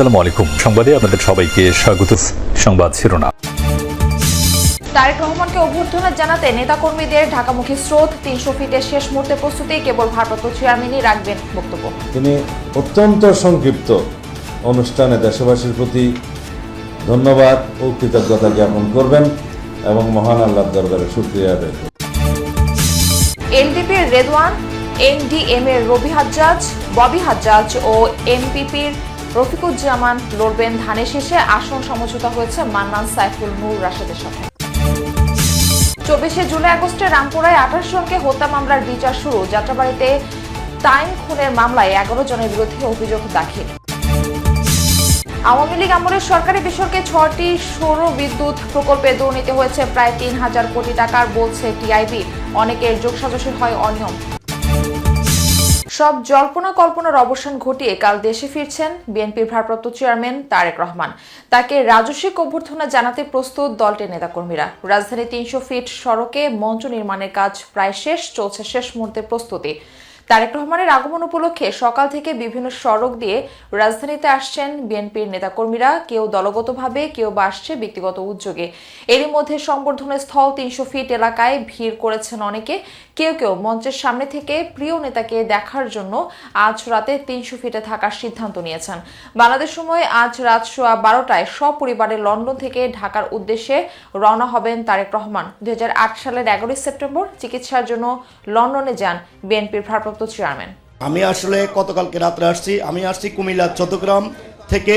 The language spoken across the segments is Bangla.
আসসালামু আলাইকুম। সংবাদে আপনাদের সবাইকে স্বাগত। সংবাদ শিরোনাম। তারেক রহমানকে অভ্যর্থনা জানাতে নেতাকর্মীদের ঢাকামুখী স্রোত তিনশো ফিটের শেষ মুহূর্তে প্রস্তুতি কেবল ভারপ্রাপ্ত চেয়ারম্যানই রাখবেন বক্তব্য। তিনি অত্যন্ত সংক্ষিপ্ত অনুষ্ঠানে দেশবাসীর প্রতি ধন্যবাদ ও কৃতজ্ঞতা জ্ঞাপন করবেন এবং মহান আল্লাহর দরবারে শুক্রিয়া আদায় করবেন। এনডিপির রেদওয়ান এনডিএম এর রবি হাজ্জাজ ববি হাজ্জাজ ও এনপিপির রফিকুজ্জামান লড়বেন ধানের শেষে। আসন সমঝোতা হয়েছে মান্নান সাইফুল নূর রাশেদের সাথে। চব্বিশে জুলাই আগস্টে রামপুরায় আঠাশ জনকে হত্যা মামলার বিচার শুরু। যাত্রাবাড়িতে টাইম খুনের মামলায় এগারো জনের বিরুদ্ধে অভিযোগ দাখিল। আওয়ামী লীগ আমলের সরকারি বেসরকারি ছটি সৌর বিদ্যুৎ প্রকল্পে দুর্নীতি হয়েছে প্রায় তিন হাজার কোটি টাকার, বলছে টিআইবি। অনেকের যোগসাজশের হয় অনিয়ম। সব জল্পনা কল্পনার অবসান ঘটিয়ে কাল দেশে ফিরছেন বিএনপির ভারপ্রাপ্ত চেয়ারম্যান তারেক রহমান। তাকে রাজস্বিক অভ্যর্থনা জানাতে প্রস্তুত দলটির নেতাকর্মীরা। রাজধানী তিনশো ফিট সড়কে মঞ্চ নির্মাণের কাজ প্রায় শেষ, চলছে শেষ মুহূর্তের প্রস্তুতি। তারেক রহমানের আগমন উপলক্ষে সকাল থেকে বিভিন্ন সড়ক দিয়ে রাজধানীতে আসছেন বিএনপির নেতাকর্মীরা। কেউ দলগতভাবে, কেউ বা আসছে ব্যক্তিগত উদ্যোগে। এরই মধ্যে সংবর্ধনা স্থল তিনশো ফিট এলাকায় ভিড় করেছেন অনেকে। কেউ কেউ মঞ্চের সামনে থেকে প্রিয় নেতাকে দেখার জন্য আজ রাতে তিনশো ফিটে থাকার সিদ্ধান্ত নিয়েছেন। বাংলাদেশ সময় আজ রাত সোয়া বারোটায় সপরিবারে লন্ডন থেকে ঢাকার উদ্দেশ্যে রওনা হবেন তারেক রহমান। দুই হাজার আট সালের এগারোই সেপ্টেম্বর চিকিৎসার জন্য লন্ডনে যান বিএনপির ভারপ্রাপ্ত চেয়ারম্যান। আমি আসলে গতকালকে রাত্রে আসছি। আমি আসছি কুমিল্লা চট্টগ্রাম থেকে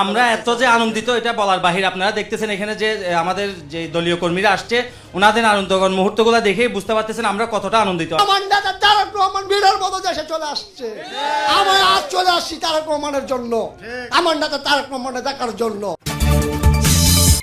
আমরা এত যে আনন্দিত এটা বলার বাহির। আপনারা দেখতেছেন এখানে যে আমাদের যে দলীয় কর্মীরা আসছে ওনাদের আনন্দকর মুহূর্তগুলো দেখেই বুঝতে পারতেছেন আমরা কতটা আনন্দিত। আমার নেতা তারক রহমান বিরল মতো দেশে চলে আসছে। আমি আজ চলে আসছি তারক রহমানের জন্য। আমার নেতা তারক রহমানের দেখার জন্য।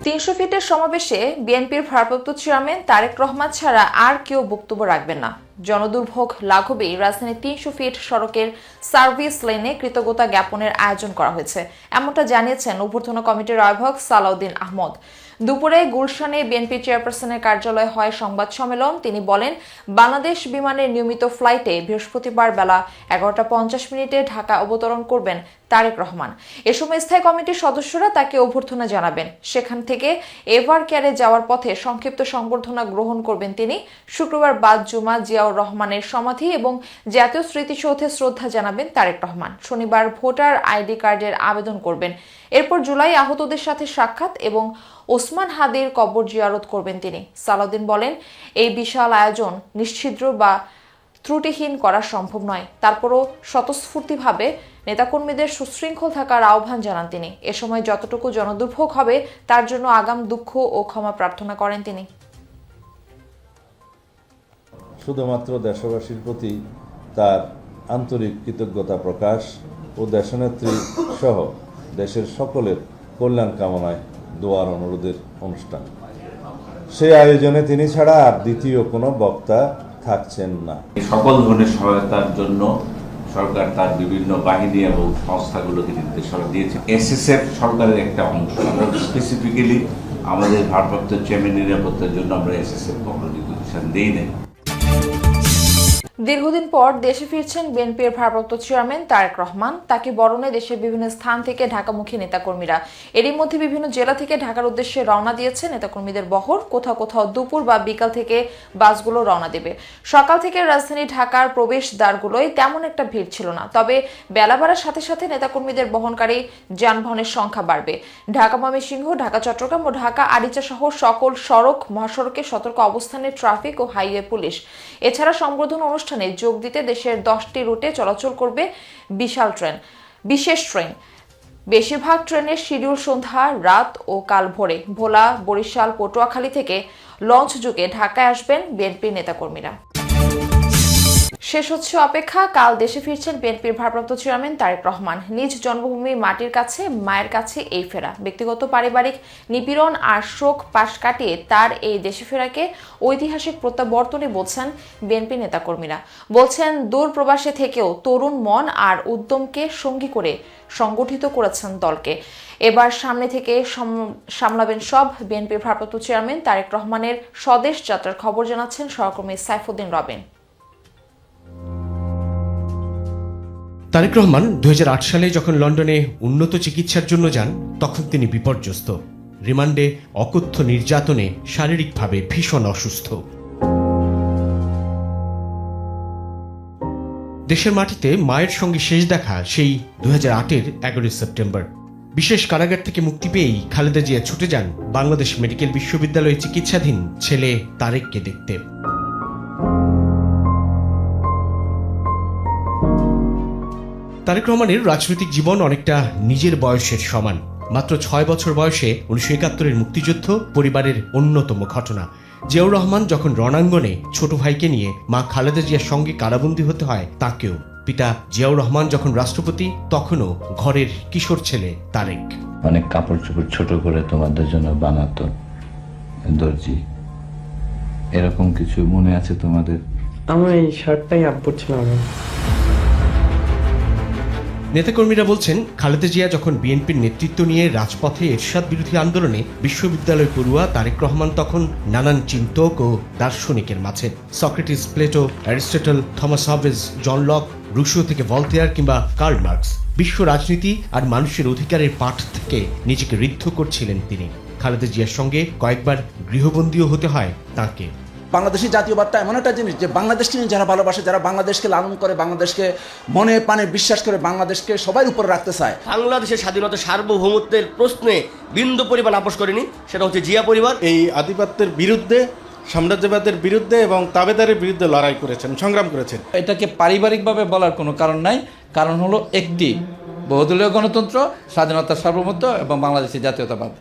তিনশো ফিটের সমাবেশে বিএনপির ভারপ্রাপ্ত চেয়ারম্যান তারেক রহমান ছাড়া আর কেউ বক্তব্য রাখবেন না। জনদুর্ভোগ লাঘবেই রাজধানীর তিনশো ফিট সড়কের সার্ভিস লেনে কৃতজ্ঞতা জ্ঞাপনের আয়োজন করা হয়েছে। এমনটা জানিয়েছেন অভ্যর্থনা কমিটির আহ্বায়ক সালাউদ্দিন আহমদ। দুপুরে গুলশানে বিএনপি চেয়ারপারসনের কার্যালয়ে হয় সংবাদ সম্মেলন। তিনি বলেন, বাংলাদেশ বিমানের নিয়মিত ফ্লাইটে বৃহস্পতিবার বেলা এগারোটা পঞ্চাশ মিনিটে ঢাকা অবতরণ করবেন তারেক রহমান। এ সময় স্থায়ী কমিটির সদস্যরা তাকে অভ্যর্থনা জানাবেন। সেখান থেকে এভার কেয়ারে যাওয়ার পথে সংক্ষিপ্ত সংবর্ধনা গ্রহণ করবেন তিনি। শুক্রবার বাদ জুমা জিয়াউর রহমানের সমাধি এবং জাতীয় স্মৃতিসৌধে শ্রদ্ধা জানাবেন তারেক রহমান। শনিবার ভোটার আইডি কার্ডের আবেদন করবেন। এরপর জুলাই আহতদের সাথে সাক্ষাৎ এবং ওসমান হাদির কবর জিয়ারত করবেন তিনি। সালাউদ্দিন বলেন, এই বিশাল আয়োজন নিশ্ছিদ্র বা ত্রুটিহীন করা সম্ভব নয়। তারপরও স্বতঃস্ফূর্তিভাবে নেতাকর্মীদের সুশৃঙ্খল থাকার আহ্বান জানান তিনি। এ সময় যতটুকু জনদুর্ভোগ হবে, তার জন্য আগাম দুঃখ ও ক্ষমা প্রার্থনা করেন তিনি। শুধুমাত্র দেশবাসীর প্রতি তার আন্তরিক কৃতজ্ঞতা প্রকাশ ও দেশনেত্রী সহ দেশের সকলের কল্যাণ কামনায় দোয়ার অনুরোধের অনুষ্ঠান। সেই আয়োজনে তিনি ছাড়া আর দ্বিতীয় কোনো বক্তা থাকছেন না। সকল ধরনের সহায়তার জন্য সরকার তার বিভিন্ন বাহিনী এবং সংস্থাগুলোকে নির্দেশনা দিয়েছে। এসএসএফ সরকারের একটা অংশ। আমরা স্পেসিফিক্যালি আমাদের ভারপ্রাপ্ত চেয়ারম্যান নিরাপত্তার জন্য আমরা এসএসএফ কখনো রিকুইজিশন দিই নাই। দীর্ঘদিন পর দেশে ফিরছেন বিএনপির ভারপ্রাপ্ত চেয়ারম্যান তারেক রহমান। তাকে বরণে দেশের বিভিন্ন স্থান থেকে ঢাকামুখী নেতাকর্মীরা। এরই মধ্যে বিভিন্ন জেলা থেকে ঢাকার উদ্দেশ্যে রওনা দিয়েছে নেতাকর্মীদের বহর। কোথাও কোথাও দুপুর বা বিকাল থেকে বাসগুলো রওনা দেবে। সকাল থেকে রাজধানী ঢাকার প্রবেশ দ্বারগুলোয় তেমন একটা ভিড় ছিল না। তবে বেলা বাড়ার সাথে সাথে নেতাকর্মীদের বহনকারী যানবাহনের সংখ্যা বাড়বে। ঢাকা ময়মনসিংহ, ঢাকা চট্টগ্রাম ও ঢাকা আরিচা সহ সকল সড়ক, মহাসড়কে সতর্ক অবস্থানে ট্রাফিক ও হাইওয়ে পুলিশ। এছাড়া সংবর্ধনা অনুষ্ঠানে যোগ দিতে দেশের দশটি রুটে চলাচল করবে বিশাল ট্রেন, বিশেষ ট্রেন। বেশিরভাগ ট্রেনের শিডিউল সন্ধ্যা, রাত ও কাল ভোরে। ভোলা, বরিশাল, পটুয়াখালী থেকে লঞ্চ যুগে ঢাকায় আসবেন বিএনপির নেতাকর্মীরা। শেষ হচ্ছে অপেক্ষা। কাল দেশে ফিরছেন বিএনপির ভারপ্রাপ্ত চেয়ারম্যান তারেক রহমান। নিজ জন্মভূমি মাটির কাছে, মায়ের কাছে এই ফেরা। ব্যক্তিগত, পারিবারিক নিপীড়ন আর শোক পাশ কাটিয়ে তার এই দেশে ফেরাকে ঐতিহাসিক প্রত্যাবর্তনে বলছেন বিএনপি নেতাকর্মীরা। বলছেন, দূর প্রবাসে থেকেও তরুণ মন আর উদ্যমকে সঙ্গী করে সংগঠিত করেছেন দলকে। এবার সামনে থেকে সামলাবেন সব বিএনপির ভারপ্রাপ্ত চেয়ারম্যান তারেক রহমানের স্বদেশ যাত্রার খবর জানাচ্ছেন সহকর্মী সাইফুদ্দিন রবিন। তারেক রহমান দু হাজার আট সালে যখন লন্ডনে উন্নত চিকিৎসার জন্য যান, তখন তিনি বিপর্যস্ত। রিমান্ডে অকথ্য নির্যাতনে শারীরিকভাবে ভীষণ অসুস্থ। দেশের মাটিতে মায়ের সঙ্গে শেষ দেখা সেই দু হাজার এগারোই সেপ্টেম্বর। বিশেষ কারাগার থেকে মুক্তি পেয়েই খালেদা জিয়া ছুটে যান বাংলাদেশ মেডিকেল বিশ্ববিদ্যালয়ে চিকিৎসাধীন ছেলে তারেককে দেখতে। তারেক রহমানের রাজনৈতিক জীবন অনেকটা নিজের বয়সের সমান। মাত্র ছয় বছর বয়সে উনিশশো একাত্তরের মুক্তিযুদ্ধ পরিবারের অন্যতম ঘটনা। জিয়াউর রহমান যখন রণাঙ্গনে ছোট ভাইকে নিয়ে মা খালেদা জিয়ার সঙ্গে কারাবন্দী হতে হয় তাকেও। পিতা জিয়াউর রহমান যখন রাষ্ট্রপতি তখনও ঘরের কিশোর ছেলে তারেক। অনেক কাপড় চোপড় ছোট করে তোমাদের জন্য বানাতো দর্জি। এরকম কিছু মনে আছে তোমাদের? আমার এই শার্টটাই আপ ছিল আমার। নেতাকর্মীরা বলছেন, খালেদা জিয়া যখন বিএনপির নেতৃত্ব নিয়ে রাজপথে এরশাদ বিরোধী আন্দোলনে বিশ্ববিদ্যালয় পড়ুয়া তারেক রহমান তখন নানান চিন্তক ও দার্শনিকের মাঝে। Socrates Plato, Aristotle, Thomas Hobbes John Locke, Rousseau থেকে ভলতেয়ার কিংবা কার্ল মার্কস। বিশ্ব রাজনীতি আর মানুষের অধিকারের পাঠ থেকে নিজেকে ঋদ্ধ করছিলেন তিনি। খালেদা জিয়ার সঙ্গে কয়েকবার গৃহবন্দীও হতে হয় তাঁকে। বাংলাদেশি জাতীয়বাদটা এমন একটা জিনিস যে বাংলাদেশকে নিয়ে যারা ভালোবাসে যারা বাংলাদেশকে লালন করে বাংলাদেশকে মনে প্রাণে বিশ্বাস করে বাংলাদেশকে সবাই উপরে রাখতে চায়। বাংলাদেশের স্বাধীনতা সার্বভৌমত্বের প্রশ্নে বিন্দু পরিমাণ আপোষ করেনি সেটা হচ্ছে জিয়া পরিবার। এই আধিপত্যের বিরুদ্ধে সাম্রাজ্যবাদের বিরুদ্ধে এবং তাবেদারের বিরুদ্ধে লড়াই করেছেন সংগ্রাম করেছেন। এটাকে পারিবারিকভাবে বলার কোনো কারণ নাই কারণ হলো একটি বহুদলীয় গণতন্ত্র স্বাধীনতা সার্বভৌমত্ব এবং বাংলাদেশের জাতীয়তাবাদ।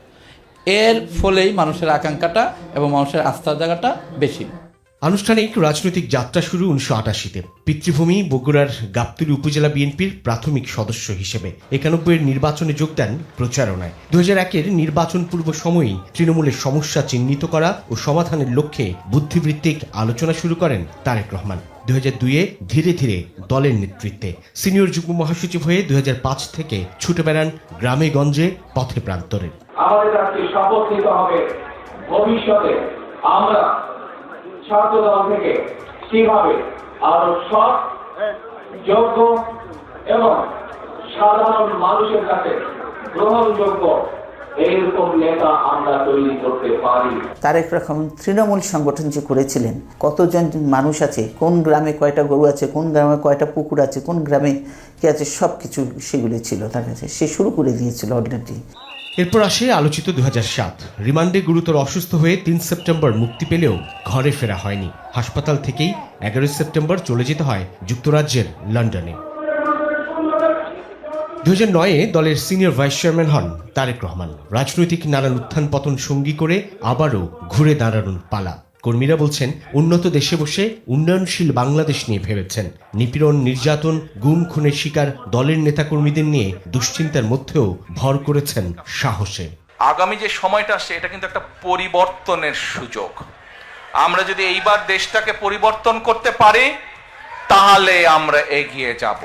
এর ফলেই মানুষের আকাঙ্ক্ষাটা এবং মানুষের আস্থার জায়গাটা বেশি। আনুষ্ঠানিক রাজনৈতিক যাত্রা শুরু উনিশশো আটাশিতে। পিতৃভূমি বগুড়ার গাবতলী উপজেলা বিএনপির প্রাথমিক সদস্য হিসেবে। একানব্বইয়ের নির্বাচনে যোগ দেন প্রচারণায়। দু হাজার একের নির্বাচন পূর্ব সময়েই তৃণমূলের সমস্যা চিহ্নিত করা ও সমাধানের লক্ষ্যে বুদ্ধিবৃত্তিক আলোচনা শুরু করেন তারেক রহমান। দু দুইয়ে ধীরে ধীরে দলের নেতৃত্বে। সিনিয়র যুগ্ম মহাসচিব হয়ে দু পাঁচ থেকে ছুটে বেড়ান গ্রামে গঞ্জে পথে প্রান্তরে। আমাদের শপথ নিতে হবে। ভবিষ্যতে আমরা থেকে কীভাবে আরও সৎ, যোগ্য এবং সাধারণ মানুষের কাছে গ্রহণযোগ্য এইরকম নেতা আমরা তৈরি করতে পারি? তারেক রহমান তৃণমূল সংগঠন যে করেছিলেন, কতজন মানুষ আছে, কোন গ্রামে কয়টা গরু আছে, কোন গ্রামে কয়টা পুকুর আছে, কোন গ্রামে কি আছে সব কিছু সেগুলি ছিল তার কাছে। সে শুরু করে দিয়েছিল অলরেডি এরপর আসে আলোচিত দু সাত। রিমান্ডে গুরুতর অসুস্থ হয়ে তিন সেপ্টেম্বর মুক্তি পেলেও ঘরে ফেরা হয়নি। হাসপাতাল থেকেই এগারোই সেপ্টেম্বর চলে যেতে হয় যুক্তরাজ্যের লন্ডনে। দু হাজার নয়ে দলের সিনিয়র ভাইস চেয়ারম্যান হন তারেক রহমান। রাজনৈতিক নানান উত্থান পতন সঙ্গী করে আবারও ঘুরে দাঁড়ানোর পালা। কর্মীরা বলছেন, উন্নত দেশে বসে উন্নয়নশীল বাংলাদেশ নিয়ে ভেবেছেন। নিপীড়ন, নির্যাতন, গুম, খুনের শিকার দলের নেতাকর্মীদের নিয়ে দুশ্চিন্তার মধ্যেও ভর করেছেন সাহসে। আগামী যে সময়টা আসছে, এটা কিন্তু একটা পরিবর্তনের সুযোগ। আমরা যদি এইবার দেশটাকে পরিবর্তন করতে পারি, তাহলে আমরা এগিয়ে যাব।